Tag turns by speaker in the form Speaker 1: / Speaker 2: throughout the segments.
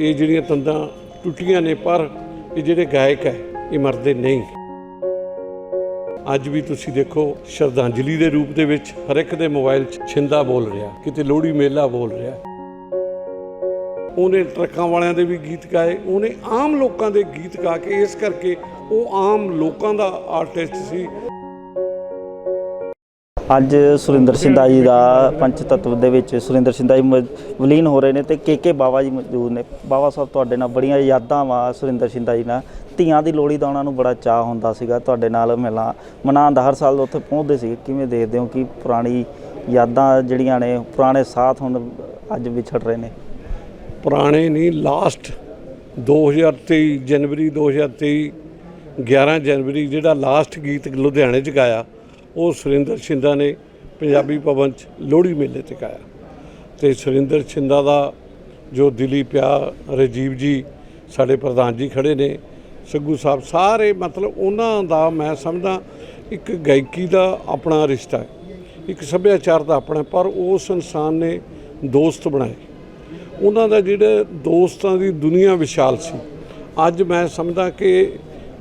Speaker 1: ਇਹ ਜਿਹੜੀਆਂ ਤੰਦਾਂ ਟੁੱਟੀਆਂ ਨੇ ਪਰ ਇਹ ਜਿਹੜੇ ਗਾਇਕ ਹੈ, ਇਹ ਮਰਦੇ ਨਹੀਂ। ਅੱਜ ਵੀ ਤੁਸੀਂ ਦੇਖੋ, ਸ਼ਰਧਾਂਜਲੀ ਦੇ ਰੂਪ ਦੇ ਵਿੱਚ ਹਰ ਇੱਕ ਦੇ ਮੋਬਾਈਲ 'ਚ ਛਿੰਦਾ ਬੋਲ ਰਿਹਾ, ਕਿਤੇ ਲੋਹੜੀ ਮੇਲਾ ਬੋਲ ਰਿਹਾ। ਉਹਨੇ ਟਰੱਕਾਂ ਵਾਲਿਆਂ ਦੇ ਵੀ ਗੀਤ ਗਾਏ, ਉਹਨੇ ਆਮ ਲੋਕਾਂ ਦੇ ਗੀਤ ਗਾ ਕੇ, ਇਸ ਕਰਕੇ ਉਹ ਆਮ ਲੋਕਾਂ ਦਾ ਆਰਟਿਸਟ ਸੀ।
Speaker 2: ਅੱਜ ਸੁਰਿੰਦਰ ਸਿੰਘਾ ਜੀ ਦਾ ਪੰਚ ਤੱਤਵ ਦੇ ਵਿੱਚ ਸੁਰਿੰਦਰ ਸਿੰਘਾ ਜੀ ਵਿਲੀਨ ਹੋ ਰਹੇ ਨੇ ਤੇ ਕੇ ਬਾਬਾ ਜੀ ਮੌਜੂਦ ਨੇ। ਬਾਬਾ ਸਾਹਿਬ, ਤੁਹਾਡੇ ਨਾਲ ਬੜੀਆਂ ਯਾਦਾਂ ਵਾ ਸੁਰਿੰਦਰ ਸਿੰਘਾ ਜੀ ਨਾਲ। ਧੀਆਂ ਦੀ ਲੋਹੜੀ ਦਾ ਉਹਨਾਂ ਨੂੰ ਬੜਾ ਚਾਹ ਹੁੰਦਾ ਸੀਗਾ। ਤੁਹਾਡੇ ਨਾਲ ਮਿਲਾਂ, ਮਨਾਉਣ ਦਾ ਹਰ ਸਾਲ ਉੱਥੇ ਪਹੁੰਚਦੇ ਸੀ ਕਿਵੇਂ ਦੇਖਦੇ ਹੋ ਕਿ ਪੁਰਾਣੀ ਯਾਦਾਂ ਜਿਹੜੀਆਂ ਨੇ, ਪੁਰਾਣੇ ਸਾਥ ਹੁਣ ਅੱਜ ਵਿਛੜ ਰਹੇ ਨੇ?
Speaker 1: ਪੁਰਾਣੇ ਨਹੀਂ ਲਾਸਟ 2023 ਜਨਵਰੀ 2023 11 ਜਨਵਰੀ ਜਿਹੜਾ ਲਾਸਟ ਗੀਤ ਲੁਧਿਆਣੇ 'ਚ ਗਾਇਆ ਉਹ ਸੁਰਿੰਦਰ ਛਿੰਦਾ ਨੇ ਪੰਜਾਬੀ ਭਵਨ 'ਚ ਲੋਹੜੀ ਮੇਲੇ ਤੇ ਗਾਇਆ। ਤੇ ਸੁਰਿੰਦਰ ਛਿੰਦਾ ਦਾ ਜੋ ਦਿਲੀ ਪਿਆ ਰਜੀਵ ਜੀ, ਸਾਡੇ ਪ੍ਰਧਾਨ ਜੀ ਖੜੇ ਨੇ, ਸੱਗੂ ਸਾਹਿਬ, ਸਾਰੇ ਮਤਲਬ ਉਹਨਾਂ ਦਾ ਮੈਂ ਸਮਝਦਾ ਇੱਕ ਗਾਇਕੀ ਦਾ ਆਪਣਾ ਰਿਸ਼ਤਾ ਹੈ, ਇੱਕ ਸੱਭਿਆਚਾਰ ਦਾ ਆਪਣਾ ਪਰ ਉਸ ਇਨਸਾਨ ਨੇ ਦੋਸਤ ਬਣਾਏ। ਉਹਨਾਂ ਦਾ ਜਿਹੜਾ ਦੋਸਤਾਂ ਦੀ ਦੁਨੀਆ ਵਿਸ਼ਾਲ ਸੀ, ਅੱਜ ਮੈਂ ਸਮਝਦਾ ਕਿ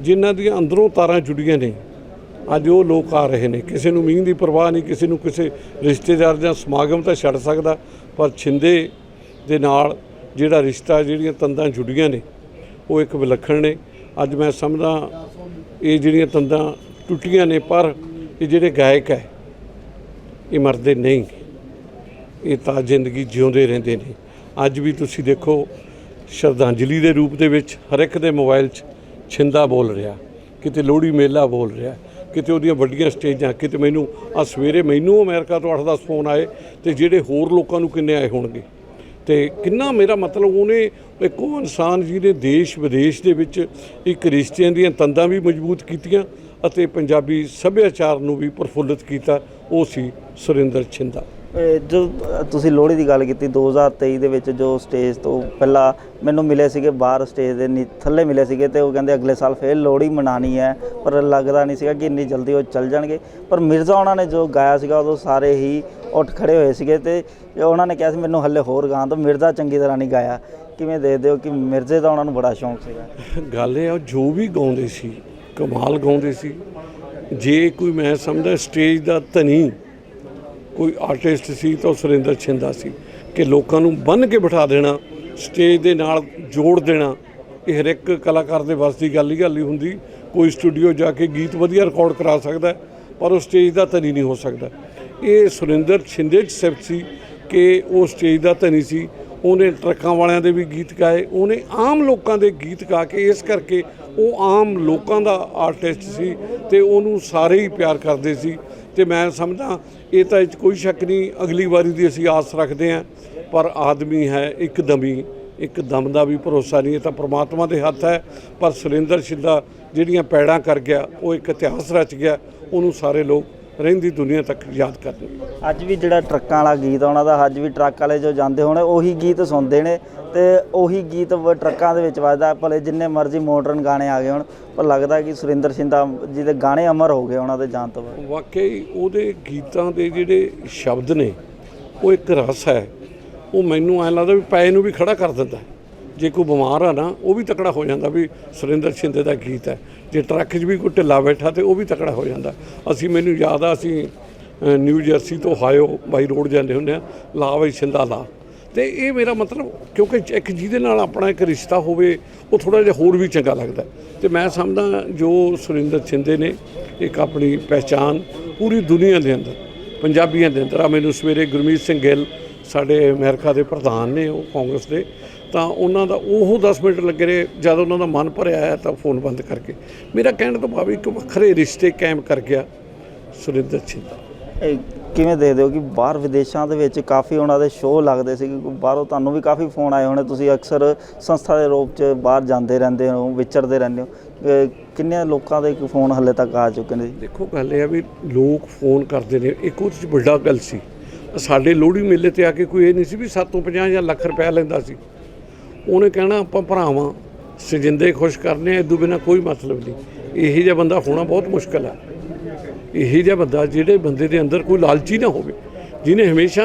Speaker 1: ਜਿਨ੍ਹਾਂ ਦੀਆਂ ਅੰਦਰੋਂ ਤਾਰਾਂ ਜੁੜੀਆਂ ਨੇ ਅੱਜ ਉਹ ਲੋਕ ਆ ਰਹੇ ਨੇ। ਕਿਸੇ ਨੂੰ ਮੀਂਹ ਦੀ ਪਰਵਾਹ ਨਹੀਂ, ਕਿਸੇ ਨੂੰ ਕਿਸੇ ਰਿਸ਼ਤੇਦਾਰ ਜਾਂ ਸਮਾਗਮ ਤਾਂ ਛੱਡ ਸਕਦਾ, ਪਰ ਛਿੰਦੇ ਦੇ ਨਾਲ ਜਿਹੜਾ ਰਿਸ਼ਤਾ, ਜਿਹੜੀਆਂ ਤੰਦਾਂ ਜੁੜੀਆਂ ਨੇ, ਉਹ ਇੱਕ ਵਿਲੱਖਣ ਨੇ। ਅੱਜ ਮੈਂ ਸਮਝਦਾ ਇਹ ਜਿਹੜੀਆਂ ਤੰਦਾਂ ਟੁੱਟੀਆਂ ਨੇ, ਪਰ ਇਹ ਜਿਹੜੇ ਗਾਇਕ ਹੈ, ਇਹ ਮਰਦੇ ਨਹੀਂ। ਇਹ ਤਾਂ ਜ਼ਿੰਦਗੀ ਜਿਉਂਦੇ ਰਹਿੰਦੇ ਨੇ। ਅੱਜ ਵੀ ਤੁਸੀਂ ਦੇਖੋ, ਸ਼ਰਧਾਂਜਲੀ ਦੇ ਰੂਪ ਦੇ ਵਿੱਚ ਹਰ ਇੱਕ ਦੇ ਮੋਬਾਈਲ 'ਚ ਛਿੰਦਾ ਬੋਲ ਰਿਹਾ। ਕਿਤੇ ਲੋਹੜੀ ਮੇਲਾ ਬੋਲ ਰਿਹਾ। ਕਿਤੇ ਉਹਦੀਆਂ ਵੱਡੀਆਂ ਸਟੇਜਾਂ, ਕਿਤੇ ਮੈਨੂੰ ਆ ਸਵੇਰੇ ਮੈਨੂੰ ਅਮਰੀਕਾ ਤੋਂ 8-10 ਫੋਨ ਆਏ ਤੇ ਜਿਹੜੇ ਹੋਰ ਲੋਕਾਂ ਨੂੰ ਕਿੰਨੇ ਆਏ ਹੋਣਗੇ। ਤੇ ਕਿੰਨਾ ਮੇਰਾ ਮਤਲਬ ਉਹਨੇ ਇੱਕ ਉਹ ਇਨਸਾਨ ਜਿਹਨੇ ਦੇਸ਼ ਵਿਦੇਸ਼ ਦੇ ਵਿੱਚ ਇੱਕ ਰਿਸ਼ਤਿਆਂ ਦੀਆਂ ਤੰਦਾਂ ਵੀ ਮਜ਼ਬੂਤ ਕੀਤੀਆਂ ਅਤੇ ਪੰਜਾਬੀ ਸੱਭਿਆਚਾਰ ਨੂੰ ਵੀ ਪ੍ਰਫੁੱਲਤ ਕੀਤਾ, ਉਹ ਸੀ ਸੁਰਿੰਦਰ ਛਿੰਦਾ।
Speaker 2: ਜੋ ਤੁਸੀਂ ਲੋਹੜੀ ਦੀ ਗੱਲ ਕੀਤੀ 2023 ਦੇ ਵਿੱਚ ਜੋ ਸਟੇਜ ਤੋਂ ਪਹਿਲਾਂ ਮੈਨੂੰ ਮਿਲੇ ਸੀਗੇ, ਬਾਹਰ ਸਟੇਜ ਦੇ ਨੀ- ਥੱਲੇ ਮਿਲੇ ਸੀਗੇ ਤੇ ਉਹ ਕਹਿੰਦੇ ਅਗਲੇ ਸਾਲ ਫੇਰ ਲੋਹੜੀ ਮਨਾਣੀ ਹੈ, ਪਰ ਲੱਗਦਾ ਨਹੀਂ ਸੀਗਾ ਕਿ ਇੰਨੀ ਜਲਦੀ ਉਹ ਚੱਲ ਜਾਣਗੇ। ਪਰ ਮਿਰਜ਼ਾ ਉਹਨਾਂ ਨੇ ਜੋ ਗਾਇਆ ਸੀਗਾ, ਉਦੋਂ ਸਾਰੇ ਹੀ ਉੱਠ ਖੜੇ ਹੋਏ ਸੀਗੇ ਤੇ ਉਹਨਾਂ ਨੇ ਕਿਹਾ ਸੀ, ਮੈਨੂੰ ਹੱਲੇ ਹੋਰ ਗਾਣ ਤੋਂ ਮਿਰਜ਼ਾ ਚੰਗੀ ਤਰ੍ਹਾਂ ਨਹੀਂ ਗਾਇਆ। ਕਿਵੇਂ ਦੇਖਦੇ ਹੋ ਕਿ ਮਿਰਜ਼ੇ ਦਾ ਉਹਨਾਂ ਨੂੰ ਬੜਾ ਸ਼ੌਂਕ ਸੀਗਾ।
Speaker 1: ਗੱਲ ਇਹ ਆ ਜੋ ਵੀ ਗਾਉਂਦੇ ਸੀ, ਕਮਾਲ ਗਾਉਂਦੇ ਸੀ। ਜੇ ਕੋਈ ਮੈਂ ਸਮਝਦਾ ਸਟੇਜ ਦਾ ਧਨੀ ਕੋਈ ਆਰਟਿਸਟ ਸੀ ਤਾਂ ਉਹ ਸੁਰਿੰਦਰ ਛਿੰਦਾ ਸੀ ਕਿ ਲੋਕਾਂ ਨੂੰ ਬੰਨ ਕੇ ਬਿਠਾ ਦੇਣਾ ਸਟੇਜ ਦੇ ਨਾਲ ਜੋੜ ਦੇਣਾ। ਇਹ ਹਰ ਇੱਕ ਕਲਾਕਾਰ ਦੇ ਵੱਸ ਦੀ ਗੱਲ ਹੀ ਗੱਲ ਹੀ ਹੁੰਦੀ, ਕੋਈ ਸਟੂਡੀਓ ਜਾ ਕੇ ਗੀਤ ਵਧੀਆ ਰਿਕਾਰਡ ਕਰਾ ਸਕਦਾ, ਪਰ ਉਹ ਸਟੇਜ ਦਾ ਧਨੀ ਨਹੀਂ ਹੋ ਸਕਦਾ। ਇਹ ਸੁਰਿੰਦਰ ਛਿੰਦੇ ਚ ਸਿਫਤ ਸੀ ਕਿ ਉਹ ਸਟੇਜ ਦਾ ਧਨੀ ਸੀ, ਉਹਨੇ ਟਰੱਕਾਂ ਵਾਲਿਆਂ ਦੇ ਵੀ ਗੀਤ ਗਾਏ, ਉਹਨੇ ਆਮ ਲੋਕਾਂ ਦੇ ਗੀਤ ਗਾ ਕੇ ਇਸ ਕਰਕੇ ਉਹ ਆਮ ਲੋਕਾਂ ਦਾ ਆਰਟਿਸਟ ਸੀ ਤੇ ਉਹਨੂੰ ਸਾਰੇ ਹੀ ਪਿਆਰ ਕਰਦੇ ਸੀ। ਤੇ ਮੈਂ ਸਮਝਦਾ ਇਹ ਤਾਂ ਇਹ 'ਚ ਕੋਈ ਸ਼ੱਕ ਨਹੀਂ, ਅਗਲੀ ਵਾਰੀ ਦੀ ਅਸੀਂ ਆਸ ਰੱਖਦੇ ਹਾਂ, ਪਰ ਆਦਮੀ ਹੈ ਇੱਕ ਦਮੀ ਇੱਕ ਦਮ ਦਾ ਵੀ ਭਰੋਸਾ ਨਹੀਂ, ਇਹ ਤਾਂ ਪ੍ਰਮਾਤਮਾ ਦੇ ਹੱਥ ਹੈ, ਪਰ ਸੁਰਿੰਦਰ ਸ਼ਿੰਦਾ ਜਿਹੜੀਆਂ ਪੈੜਾਂ ਕਰ ਗਿਆ, ਉਹ ਇੱਕ ਇਤਿਹਾਸ ਰਚ ਗਿਆ, ਉਹਨੂੰ ਸਾਰੇ ਲੋਕ ਰਹਿੰਦੀ ਦੁਨੀਆ ਤੱਕ ਯਾਦ ਕਰਨਗੇ
Speaker 2: ਅੱਜ ਵੀ ਜਿਹੜਾ ਟਰੱਕਾਂ ਵਾਲਾ ਗੀਤ ਆਉਣਾ ਦਾ ਅੱਜ ਵੀ ਟਰੱਕ ਵਾਲੇ ਜੋ ਜਾਂਦੇ ਹੋਣੇ ਉਹੀ ਗੀਤ ਸੁਣਦੇ ਨੇ ਤੇ ਉਹੀ ਗੀਤ ਟਰੱਕਾਂ ਦੇ ਵਿੱਚ ਵੱਜਦਾ ਭਲੇ ਜਿੰਨੇ ਮਰਜ਼ੀ ਮਾਡਰਨ ਗਾਣੇ ਆ ਗਏ ਹੋਣ ਪਰ ਲੱਗਦਾ ਕਿ ਸੁਰਿੰਦਰ ਸਿੰਘਾ ਜੀ ਦੇ ਗਾਣੇ ਅਮਰ ਹੋ ਗਏ ਉਹਨਾਂ ਦੇ ਜਾਣ ਤੋਂ ਬਾਅਦ।
Speaker 1: ਵਾਕਈ ਉਹਦੇ ਗੀਤਾਂ ਦੇ ਜਿਹੜੇ ਸ਼ਬਦ ਨੇ ਉਹ ਇੱਕ ਰਸ ਹੈ। ਉਹ ਮੈਨੂੰ ਐਂ ਲੱਗਦਾ ਵੀ ਪੈ ਨੂੰ ਵੀ ਖੜਾ ਕਰ ਦਿੰਦਾ। ਜੇ ਕੋਈ ਬਿਮਾਰ ਆ ਨਾ, ਉਹ ਵੀ ਤਕੜਾ ਹੋ ਜਾਂਦਾ ਵੀ ਸੁਰਿੰਦਰ ਛਿੰਦੇ ਦਾ ਗੀਤ ਹੈ। ਜੇ ਟਰੱਕ 'ਚ ਵੀ ਕੋਈ ਢਿੱਲਾ ਬੈਠਾ ਤੇ ਉਹ ਵੀ ਤਕੜਾ ਹੋ ਜਾਂਦਾ। ਅਸੀਂ ਮੈਨੂੰ ਯਾਦ ਆ, ਅਸੀਂ ਨਿਊ ਜਰਸੀ ਤੋਂ ਹਾਇਓ ਬਾਈ ਰੋਡ ਜਾਂਦੇ ਹੁੰਦੇ ਆ, ਲਾ ਬਈ ਛਿੰਦਾ ਲਾ। ਤੇ ਇਹ ਮੇਰਾ ਮਤਲਬ ਕਿਉਂਕਿ ਇੱਕ ਜਿਹਦੇ ਨਾਲ ਆਪਣਾ ਇੱਕ ਰਿਸ਼ਤਾ ਹੋਵੇ, ਉਹ ਥੋੜਾ ਜਿਹਾ ਹੋਰ ਵੀ ਚੰਗਾ ਲੱਗਦਾ। ਤੇ ਮੈਂ ਸਮਝਦਾ ਜੋ ਸੁਰਿੰਦਰ ਛਿੰਦੇ ਨੇ, ਇੱਕ ਆਪਣੀ ਪਹਿਚਾਨ ਪੂਰੀ ਦੁਨੀਆ ਦੇ ਅੰਦਰ, ਪੰਜਾਬੀਆਂ ਦੇ ਅੰਦਰ, ਆ ਮੈਨੂੰ ਸਵੇਰੇ ਗੁਰਮੀਤ ਸਿੰਘ ਗਿੱਲ ਸਾਡੇ ਅਮਰੀਕਾ ਦੇ ਪ੍ਰਧਾਨ ਨੇ, ਉਹ ਕਾਂਗਰਸ ਦੇ ਤਾਂ ਉਹਨਾਂ ਦਾ ਉਹ 10 ਮਿੰਟ ਲੱਗੇ ਰਹੇ ਜਦ ਉਹਨਾਂ ਦਾ ਮਨ ਭਰਿਆ ਆਇਆ ਤਾਂ ਫੋਨ ਬੰਦ ਕਰਕੇ। ਮੇਰਾ ਕਹਿਣ ਤੋਂ ਭਾਵ ਇੱਕ ਵੱਖਰੇ ਰਿਸ਼ਤੇ ਕਾਇਮ ਕਰ ਗਿਆ ਸੁਰਿੰਦਰ ਛਿੰਦਾ
Speaker 2: ਇਹ ਕਿਵੇਂ ਦੇਖਦੇ ਹੋ ਕਿ ਬਾਹਰ ਵਿਦੇਸ਼ਾਂ ਦੇ ਵਿੱਚ ਕਾਫੀ ਉਹਨਾਂ ਦੇ ਸ਼ੋਅ ਲੱਗਦੇ ਸੀ ਕਿ ਬਾਹਰੋਂ ਤੁਹਾਨੂੰ ਵੀ ਕਾਫੀ ਫੋਨ ਆਏ ਹੋਣੇ ਤੁਸੀਂ ਅਕਸਰ ਸੰਸਥਾ ਦੇ ਰੂਪ 'ਚ ਬਾਹਰ ਜਾਂਦੇ ਰਹਿੰਦੇ ਹੋ ਵਿਚਰਦੇ ਰਹਿੰਦੇ ਹੋ। ਕਿੰਨੇ ਲੋਕਾਂ ਦੇ ਫੋਨ ਹੱਲੇ ਤੱਕ ਆ ਚੁੱਕੇ ਨੇ
Speaker 1: ਦੇਖੋ ਗੱਲ ਇਹ ਆ ਵੀ ਲੋਕ ਫੋਨ ਕਰਦੇ ਨੇ ਇੱਕ ਉਹਦੇ 'ਚ ਵੱਡਾ ਗੱਲ ਸੀ। ਸਾਡੇ ਲੋਹੜੀ ਮੇਲੇ ਤੇ ਆ ਕੇ ਕੋਈ ਇਹ ਨਹੀਂ ਸੀ ਵੀ ਸਾਤੋਂ 50 ਜਾਂ ਲੱਖ ਰੁਪਇਆ ਲੈਂਦਾ ਸੀ। ਉਹਨੇ ਕਹਿਣਾ ਆਪਾਂ ਭਰਾਵਾਂ, ਸਜਿੰਦੇ ਖੁਸ਼ ਕਰਨੇ ਆ ਇਦੋਂ ਬਿਨਾ ਕੋਈ ਮਤਲਬ ਨਹੀਂ। ਇਹੀ ਜਿਹਾ ਬੰਦਾ ਹੋਣਾ ਬਹੁਤ ਮੁਸ਼ਕਲ ਹੈ ਇਹੀ ਜਿਹਾ ਬੰਦਾ ਜਿਹੜੇ ਬੰਦੇ ਦੇ ਅੰਦਰ ਕੋਈ ਲਾਲਚੀ ਨਾ ਹੋਵੇ, ਜਿਹਨੇ ਹਮੇਸ਼ਾ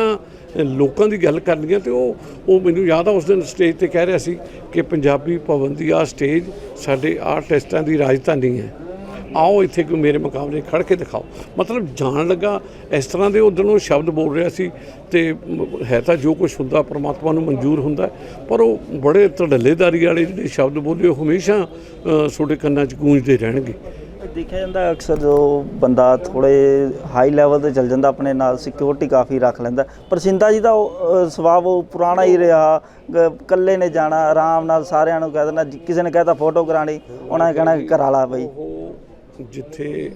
Speaker 1: ਲੋਕਾਂ ਦੀ ਗੱਲ ਕਰਨੀ ਹੈ ਤੇ ਉਹ ਉਹ ਮੈਨੂੰ ਯਾਦ ਆ, ਉਸ ਦਿਨ ਸਟੇਜ ਤੇ ਕਹਿ ਰਿਹਾ ਸੀ ਕਿ ਪੰਜਾਬੀ ਭਵਨ ਦੀ ਆ ਸਟੇਜ ਸਾਡੇ ਆਰਟਿਸਟਾਂ ਦੀ ਰਾਜਧਾਨੀ ਹੈ। ਆਓ ਇੱਥੇ ਕੋਈ ਮੇਰੇ ਮੁਕਾਬਲੇ ਖੜ ਕੇ ਦਿਖਾਓ। ਮਤਲਬ ਜਾਣ ਲੱਗਾ ਇਸ ਤਰ੍ਹਾਂ ਦੇ ਉਦੋਂ ਉਹ ਸ਼ਬਦ ਬੋਲ ਰਿਹਾ ਸੀ ਤੇ ਹੈ ਤਾਂ ਜੋ ਕੁਝ ਹੁੰਦਾ ਪਰਮਾਤਮਾ ਨੂੰ ਮਨਜ਼ੂਰ ਹੁੰਦਾ। ਪਰ ਉਹ ਬੜੇ ਧੜੱਲੇਦਾਰੀ ਵਾਲੇ ਜਿਹੜੇ ਸ਼ਬਦ ਬੋਲੇ ਉਹ ਹਮੇਸ਼ਾ ਤੁਹਾਡੇ ਕੰਨਾਂ 'ਚ ਗੂੰਜਦੇ ਰਹਿਣਗੇ।
Speaker 2: ਦੇਖਿਆ ਜਾਂਦਾ ਅਕਸਰ ਜੋ ਬੰਦਾ ਥੋੜੇ ਹਾਈ ਲੈਵਲ ਤੇ ਚੱਲ ਜਾਂਦਾ ਆਪਣੇ ਨਾਲ ਸਿਕਿਉਰਿਟੀ ਕਾਫੀ ਰੱਖ ਲੈਂਦਾ। ਪਰ ਸਿੰਧਾ ਜੀ ਦਾ ਉਹ, ਸੁਭਾਅ ਉਹ ਪੁਰਾਣਾ ਹੀ ਰਿਹਾ। ਇਕੱਲੇ ਨੇ ਜਾਣਾ ਆਰਾਮ ਨਾਲ ਸਾਰਿਆਂ ਨੂੰ ਕਹਿ ਦੇਣਾ ਕਿਸੇ ਨੇ ਕਹਿਤਾ ਫੋਟੋ ਕਰਾਣੀ ਉਹਨਾਂ ਨੇ ਕਹਿਣਾ ਘਰ ਵਾਲਾ ਬਈ
Speaker 1: ਜਿੱਥੇ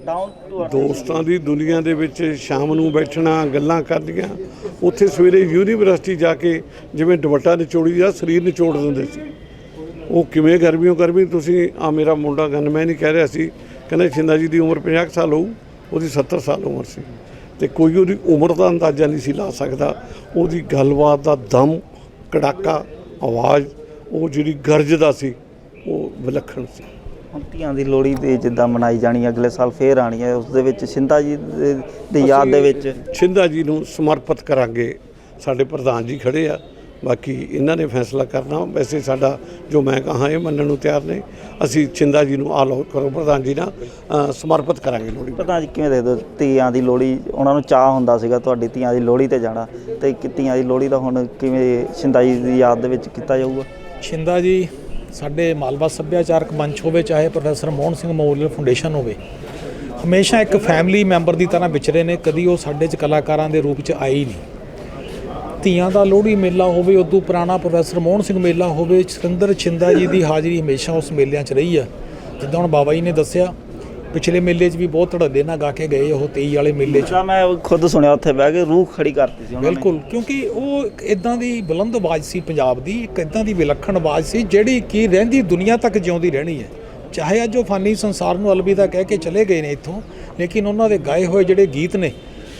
Speaker 1: ਦੋਸਤਾਂ ਦੀ ਦੁਨੀਆ ਦੇ ਵਿੱਚ ਸ਼ਾਮ ਨੂੰ ਬੈਠਣਾ ਗੱਲਾਂ ਕਰਨੀਆਂ ਉੱਥੇ ਸਵੇਰੇ ਯੂਨੀਵਰਸਿਟੀ ਜਾ ਕੇ ਜਿਵੇਂ ਦੁਪੱਟਾ ਨਿਚੋੜੀ ਦਾ ਸਰੀਰ ਨਿਚੋੜ ਦਿੰਦੇ ਸੀ। ਉਹ ਕਿਵੇਂ ਗਰਮੀਓ ਗਰਮੀ ਤੁਸੀਂ ਆ ਮੇਰਾ ਮੁੰਡਾ ਗਨਮੈਨ ਹੀ ਕਹਿ ਰਿਹਾ ਸੀ। ਕਹਿੰਦਾ ਛਿੰਦਾ ਜੀ ਦੀ ਉਮਰ 50 ਕੁ ਸਾਲ ਹੋਊ ਉਹਦੀ 70 ਸਾਲ ਉਮਰ ਸੀ। ਤੇ ਕੋਈ ਉਹਦੀ ਉਮਰ ਦਾ ਅੰਦਾਜ਼ਾ ਨਹੀਂ ਸੀ ਲਾ ਸਕਦਾ। ਉਹਦੀ ਗੱਲਬਾਤ ਦਾ ਦਮ ਕੜਾਕਾ ਆਵਾਜ਼ ਉਹ ਜਿਹੜੀ ਗਰਜਦਾ ਸੀ ਉਹ ਵਿਲੱਖਣ ਸੀ।
Speaker 2: ਹੁਣ ਧੀਆਂ ਦੀ ਲੋਹੜੀ ਤੇ ਜਿੱਦਾਂ ਮਨਾਈ ਜਾਣੀ ਹੈ ਅਗਲੇ ਸਾਲ ਫੇਰ ਆਣੀ ਹੈ ਉਸ ਦੇ ਵਿੱਚ ਸਿੰਧਾ ਜੀ ਦੇ- ਦੀ ਯਾਦ ਦੇ ਵਿੱਚ
Speaker 1: ਛਿੰਦਾ ਜੀ ਨੂੰ ਸਮਰਪਿਤ ਕਰਾਂਗੇ। ਸਾਡੇ ਪ੍ਰਧਾਨ ਜੀ ਖੜੇ ਆ ਬਾਕੀ ਇਹਨਾਂ ਨੇ ਫੈਸਲਾ ਕਰਨਾ। ਵੈਸੇ ਸਾਡਾ ਜੋ ਮੈਂ ਕਹਾ ਇਹ ਮੰਨਣ ਨੂੰ ਤਿਆਰ ਨੇ। ਅਸੀਂ ਛਿੰਦਾ ਜੀ ਨੂੰ ਆਲੋ ਕਰੋ ਪ੍ਰਧਾਨ ਜੀ ਨਾਲ ਅ, ਸਮਰਪਿਤ ਕਰਾਂਗੇ ਲੋਹੜੀ।
Speaker 2: ਪਤਾ ਜੀ ਕਿਵੇਂ ਦੇ ਦੋ ਧੀਆਂ ਦੀ ਲੋਹੜੀ ਉਹਨਾਂ ਨੂੰ ਚਾਹ ਹੁੰਦਾ ਸੀਗਾ ਤੁਹਾਡੀ ਧੀਆਂ ਦੀ ਲੋਹੜੀ ਤੇ ਜਾਣਾ। ਤੇ ਕਿ ਧੀਆਂ ਦੀ ਲੋਹੜੀ ਦਾ ਹੁਣ ਕਿਵੇਂ ਸਿੰਧਾ ਜੀ ਦੀ ਯਾਦ ਦੇ ਵਿੱਚ ਕੀਤਾ ਜਾਊਗਾ?
Speaker 3: ਛਿੰਦਾ ਜੀ ਸਾਡੇ ਮਾਲਵਾ ਸੱਭਿਆਚਾਰਕ ਮੰਚ ਹੋਵੇ, ਚਾਹੇ professor Mohan Singh memorial foundation ਹੋਵੇ, ਹਮੇਸ਼ਾ ਇੱਕ ਫੈਮਿਲੀ ਮੈਂਬਰ ਦੀ ਤਰ੍ਹਾਂ ਵਿਚਰੇ ਨੇ, ਕਦੀ ਉਹ ਸਾਡੇ ਚ ਕਲਾਕਾਰਾਂ ਦੇ ਰੂਪ ਚ ਆਏ ਹੀ ਨਹੀਂ। ਧੀਆਂ ਦਾ ਲੋਹੜੀ ਮੇਲਾ ਹੋਵੇ, ਉਦੋਂ ਪੁਰਾਣਾ ਪ੍ਰੋਫੈਸਰ ਮੋਹਨ ਸਿੰਘ ਮੇਲਾ ਹੋਵੇ, ਸਿਕੰਦਰ ਛਿੰਦਾ ਜੀ ਦੀ ਹਾਜ਼ਰੀ ਹਮੇਸ਼ਾ ਉਸ ਮੇਲਿਆਂ 'ਚ ਰਹੀ ਆ। ਜਿੱਦਾਂ ਹੁਣ ਬਾਬਾ ਜੀ ਨੇ ਦੱਸਿਆ ਪਿਛਲੇ ਮੇਲੇ 'ਚ ਵੀ ਬਹੁਤ ਧੜੱਲੇ ਨਾਲ ਗਾ ਕੇ ਗਏ ਉਹ 23 ਵਾਲੇ ਮੇਲੇ 'ਚ।
Speaker 2: ਮੈਂ ਖੁਦ ਸੁਣਿਆ ਉੱਥੇ ਬਹਿ ਕੇ ਰੂਹ ਖੜੀ ਕਰਤੀ ਸੀ ਉਹਨਾਂ ਨੇ।
Speaker 3: ਬਿਲਕੁਲ ਕਿਉਂਕਿ ਉਹ ਇਦਾਂ ਦੀ ਬੁਲੰਦ ਆਵਾਜ਼ ਸੀ ਪੰਜਾਬ ਦੀ ਇੱਕ ਇਦਾਂ ਦੀ ਵਿਲੱਖਣ ਆਵਾਜ਼ ਸੀ ਜਿਹੜੀ ਕਿ ਰਹਿੰਦੀ ਦੁਨੀਆ ਤੱਕ ਜਿਉਂਦੀ ਰਹਿਣੀ ਹੈ। ਚਾਹੇ ਅੱਜ ਉਹ ਫਾਨੀ ਸੰਸਾਰ ਨੂੰ ਅਲਵਿਦਾ ਕਹਿ ਕੇ ਚਲੇ ਗਏ ਨੇ ਇੱਥੋਂ ਲੇਕਿਨ ਉਹਨਾਂ ਦੇ ਗਾਏ ਹੋਏ ਜਿਹੜੇ ਗੀਤ ਨੇ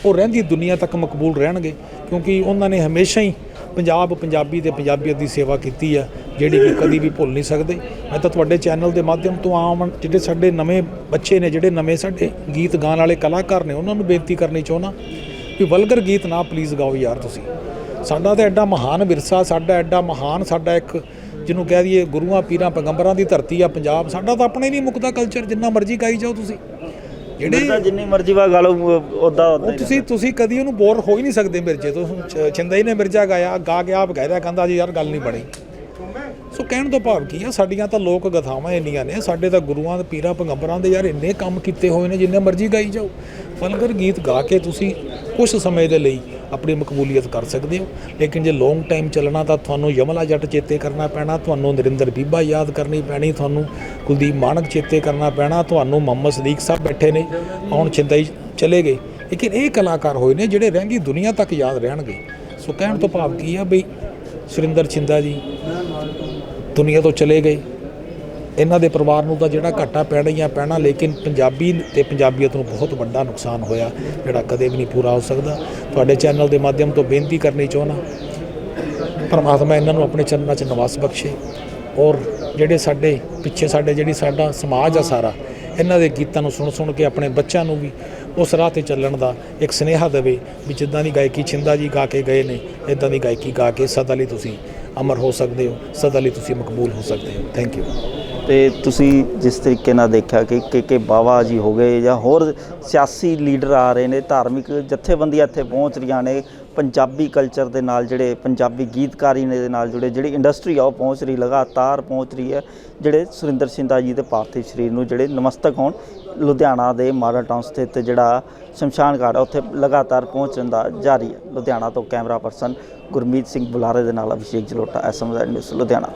Speaker 3: ਉਹ ਰਹਿੰਦੀ ਦੁਨੀਆ ਤੱਕ ਮਕਬੂਲ ਰਹਿਣਗੇ, ਕਿਉਂਕਿ ਉਹਨਾਂ ਨੇ ਹਮੇਸ਼ਾ ਹੀ ਪੰਜਾਬ ਪੰਜਾਬੀ ਤੇ ਪੰਜਾਬੀਅਤ ਦੀ ਸੇਵਾ ਕੀਤੀ ਆ, ਜਿਹੜੀ ਕਿ ਕਦੀ ਵੀ ਭੁੱਲ ਨਹੀਂ ਸਕਦੇ। ਮੈਂ ਤਾਂ ਤੁਹਾਡੇ ਚੈਨਲ ਦੇ ਮਾਧਿਅਮ ਤੋਂ ਆਮ ਜਿਹੜੇ ਸਾਡੇ ਨਵੇਂ ਬੱਚੇ ਨੇ, ਜਿਹੜੇ ਨਵੇਂ ਸਾਡੇ ਗੀਤ ਗਾਣ ਵਾਲੇ ਕਲਾਕਾਰ ਨੇ, ਉਹਨਾਂ ਨੂੰ ਬੇਨਤੀ ਕਰਨੀ ਚਾਹੁੰਦਾ ਵੀ ਵਲਗਰ ਗੀਤ ਨਾ ਪਲੀਜ਼ ਗਾਓ ਯਾਰ ਤੁਸੀਂ। ਸਾਡਾ ਤਾਂ ਐਡਾ ਮਹਾਨ ਵਿਰਸਾ, ਸਾਡਾ ਐਡਾ ਮਹਾਨ, ਸਾਡਾ ਇੱਕ ਜਿਹਨੂੰ ਕਹਿ ਦਈਏ ਗੁਰੂਆਂ, ਪੀਰਾਂ, ਪੈਗੰਬਰਾਂ ਦੀ ਧਰਤੀ ਆ ਪੰਜਾਬ। ਸਾਡਾ ਤਾਂ ਆਪਣੇ ਨਹੀਂ ਮੁੱਕਦਾ ਕਲਚਰ ਜਿੰਨਾ ਮਰਜ਼ੀ ਗਾਈ ਜਾਓ ਤੁਸੀਂ। ਜਿਹੜੇ
Speaker 2: ਮਿਰਜ਼ਾ ਜਿੰਨੀ ਮਰਜ਼ੀ ਵਾ ਗਾ ਲਓ ਉਦਾਂ
Speaker 3: ਤੁਸੀਂ ਤੁਸੀਂ ਕਦੀ ਉਹਨੂੰ ਬੋਰ ਹੋ ਹੀ ਨਹੀਂ ਸਕਦੇ ਮਿਰਜੇ ਤੋਂ। ਛ- ਛਿੰਦਾ ਹੀ ਨੇ ਮਿਰਜਾ ਗਾਇਆ ਗਾ ਕੇ ਆਪ ਕਹਿ ਰਿਹਾ ਕਹਿੰਦਾ ਜੀ ਯਾਰ ਗੱਲ ਨਹੀਂ ਬਣੀ। ਸੋ ਕਹਿਣ ਤੋਂ ਭਾਵ ਕੀ ਆ ਸਾਡੀਆਂ ਤਾਂ ਲੋਕ ਗਥਾਵਾਂ ਇੰਨੀਆਂ ਨੇ ਸਾਡੇ ਤਾਂ ਗੁਰੂਆਂ ਦੇ ਪੀਰਾਂ ਪੈਗੰਬਰਾਂ ਦੇ ਯਾਰ ਇੰਨੇ ਕੰਮ ਕੀਤੇ ਹੋਏ ਨੇ ਜਿੰਨੇ ਮਰਜ਼ੀ ਗਾਈ ਜਾਓ। ਫਲਗਰ ਗੀਤ ਗਾ ਕੇ ਤੁਸੀਂ ਕੁਝ ਸਮੇਂ ਦੇ ਲਈ ਆਪਣੀ ਮਕਬੂਲੀਅਤ ਕਰ ਸਕਦੇ ਹੋ। ਲੇਕਿਨ ਜੇ ਲੌਂਗ ਟਾਈਮ ਚੱਲਣਾ ਤਾਂ ਤੁਹਾਨੂੰ ਯਮਲਾ ਜੱਟ ਚੇਤੇ ਕਰਨਾ ਪੈਣਾ, ਤੁਹਾਨੂੰ ਨਰਿੰਦਰ ਬੀਬਾ ਯਾਦ ਕਰਨੀ ਪੈਣੀ, ਤੁਹਾਨੂੰ ਕੁਲਦੀਪ ਮਾਨਕ ਚੇਤੇ ਕਰਨਾ ਪੈਣਾ, ਤੁਹਾਨੂੰ ਮੁਹੰਮਦ ਸਦੀਕ ਸਾਹਿਬ ਬੈਠੇ ਨੇ ਆਉਣ ਛਿੰਦਾ ਹੀ ਚਲੇ ਗਏ। ਲੇਕਿਨ ਇਹ ਕਲਾਕਾਰ ਹੋਏ ਨੇ ਜਿਹੜੇ ਰਹਿੰਗੀ ਦੁਨੀਆ ਤੱਕ ਯਾਦ ਰਹਿਣਗੇ। ਸੋ ਕਹਿਣ ਤੋਂ ਭਾਵ ਕੀ ਆ ਬਈ ਸੁਰਿੰਦਰ ਛਿੰਦਾ ਜੀ ਦੁਨੀਆ ਤੋਂ ਚਲੇ ਗਏ। ਇਹਨਾਂ ਦੇ ਪਰਿਵਾਰ ਨੂੰ ਤਾਂ ਜਿਹੜਾ ਘਾਟਾ ਪੈਣਾ ਹੀ ਆ ਪੈਣਾ, ਲੇਕਿਨ ਪੰਜਾਬੀ ਤੇ ਪੰਜਾਬੀਅਤ ਨੂੰ ਬਹੁਤ ਵੱਡਾ ਨੁਕਸਾਨ ਹੋਇਆ, ਜਿਹੜਾ ਕਦੇ ਵੀ ਨਹੀਂ ਪੂਰਾ ਹੋ ਸਕਦਾ। ਤੁਹਾਡੇ ਚੈਨਲ ਦੇ ਮਾਧਿਅਮ ਤੋਂ ਬੇਨਤੀ ਕਰਨੀ ਚਾਹੁੰਦਾ, ਪਰਮਾਤਮਾ ਇਹਨਾਂ ਨੂੰ ਆਪਣੇ ਚਰਨਾਂ 'ਚ ਨਿਵਾਸ ਬਖਸ਼ੇ ਔਰ ਜਿਹੜੇ ਸਾਡੇ, ਪਿੱਛੇ ਸਾਡੇ ਜਿਹੜੀ ਸਾਡਾ ਸਮਾਜ ਆ ਸਾਰਾ, ਇਹਨਾਂ ਦੇ ਗੀਤਾਂ ਨੂੰ ਸੁਣ ਸੁਣ ਕੇ, ਆਪਣੇ ਬੱਚਿਆਂ ਨੂੰ ਵੀ ਉਸ ਰਾਹ ਤੇ ਚੱਲਣ ਦਾ ਇੱਕ ਸਨੇਹਾ ਦੇਵੇ ਵੀ ਜਿੱਦਾਂ ਦੀ ਗਾਇਕੀ ਛਿੰਦਾ ਜੀ ਗਾ ਕੇ ਗਏ ਨੇ ਇਦਾਂ ਦੀ ਗਾਇਕੀ ਗਾ ਕੇ ਸਦਾ ਲਈ ਤੁਸੀਂ ਅਮਰ ਹੋ ਸਕਦੇ ਹੋ ਸਦਾ ਲਈ ਤੁਸੀਂ ਮਕਬੂਲ ਹੋ ਸਕਦੇ ਹੋ। ਥੈਂਕ ਯੂ
Speaker 2: ਤੇ ਤੁਸੀਂ ਜਿਸ ਤਰੀਕੇ ਨਾਲ ਦੇਖਿਆ ਕਿ, ਕੇ ਕੇ ਬਾਵਾ ਜੀ ਹੋ ਗਏ ਜਾਂ ਹੋਰ ਸਿਆਸੀ ਲੀਡਰ ਆ ਰਹੇ ਨੇ, ਧਾਰਮਿਕ ਜਥੇਬੰਦੀਆਂ ਇੱਥੇ ਪਹੁੰਚ ਰਹੀਆਂ ਨੇ ਪੰਜਾਬੀ ਕਲਚਰ ਦੇ ਨਾਲ ਜਿਹੜੇ ਪੰਜਾਬੀ ਗੀਤਕਾਰੀ ਨੇ ਦੇ ਨਾਲ ਜੁੜੇ, ਜਿਹੜੀ ਇੰਡਸਟਰੀ ਆ ਉਹ ਪਹੁੰਚ ਰਹੀ, ਲਗਾਤਾਰ ਪਹੁੰਚ ਰਹੀ ਹੈ, ਜਿਹੜੇ ਸੁਰਿੰਦਰ ਸਿੰਧਾ ਜੀ ਦੇ ਪਾਰਥਿਵ ਸਰੀਰ ਨੂੰ ਜਿਹੜੇ ਨਮਸਤਕ ਹੋਣ, ਲੁਧਿਆਣਾ ਦੇ ਮਾਡਲ ਟਾਊਨ ਸਥਿਤ ਜਿਹੜਾ ਸ਼ਮਸ਼ਾਨ ਘਾਟ ਆ, ਉੱਥੇ ਲਗਾਤਾਰ ਪਹੁੰਚਣ ਦਾ ਜਾਰੀ ਹੈ। ਲੁਧਿਆਣਾ ਤੋਂ ਕੈਮਰਾ ਪਰਸਨ ਗੁਰਮੀਤ ਸਿੰਘ ਬੁਲਾਰੇ ਦੇ ਨਾਲ ਅਭਿਸ਼ੇਕ ਜਲੋਟਾ ਐਸਐਮਜ਼ੈਡ ਨਿਊਜ਼, ਲੁਧਿਆਣਾ।